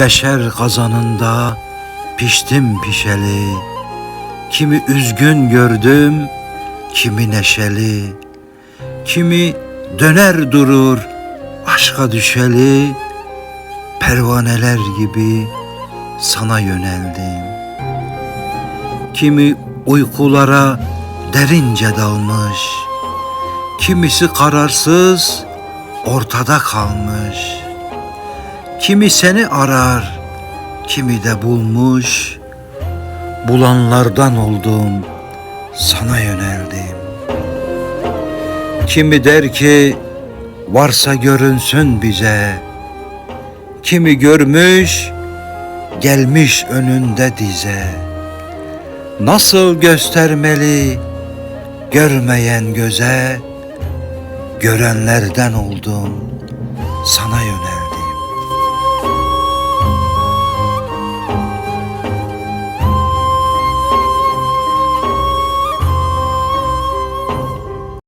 beşer kazanında piştim pişeli. Kimi üzgün gördüm, kimi neşeli. Kimi döner durur aşka düşeli. Pervaneler gibi sana yöneldim. Kimi uykulara derince dalmış. Kimisi kararsız ortada kalmış. Kimi seni arar, kimi de bulmuş. Bulanlardan oldum, sana yöneldim. Kimi der ki varsa görünsün bize. Kimi görmüş, gelmiş önünde dize. Nasıl göstermeli görmeyen göze, görenlerden oldum, sana yöneldim.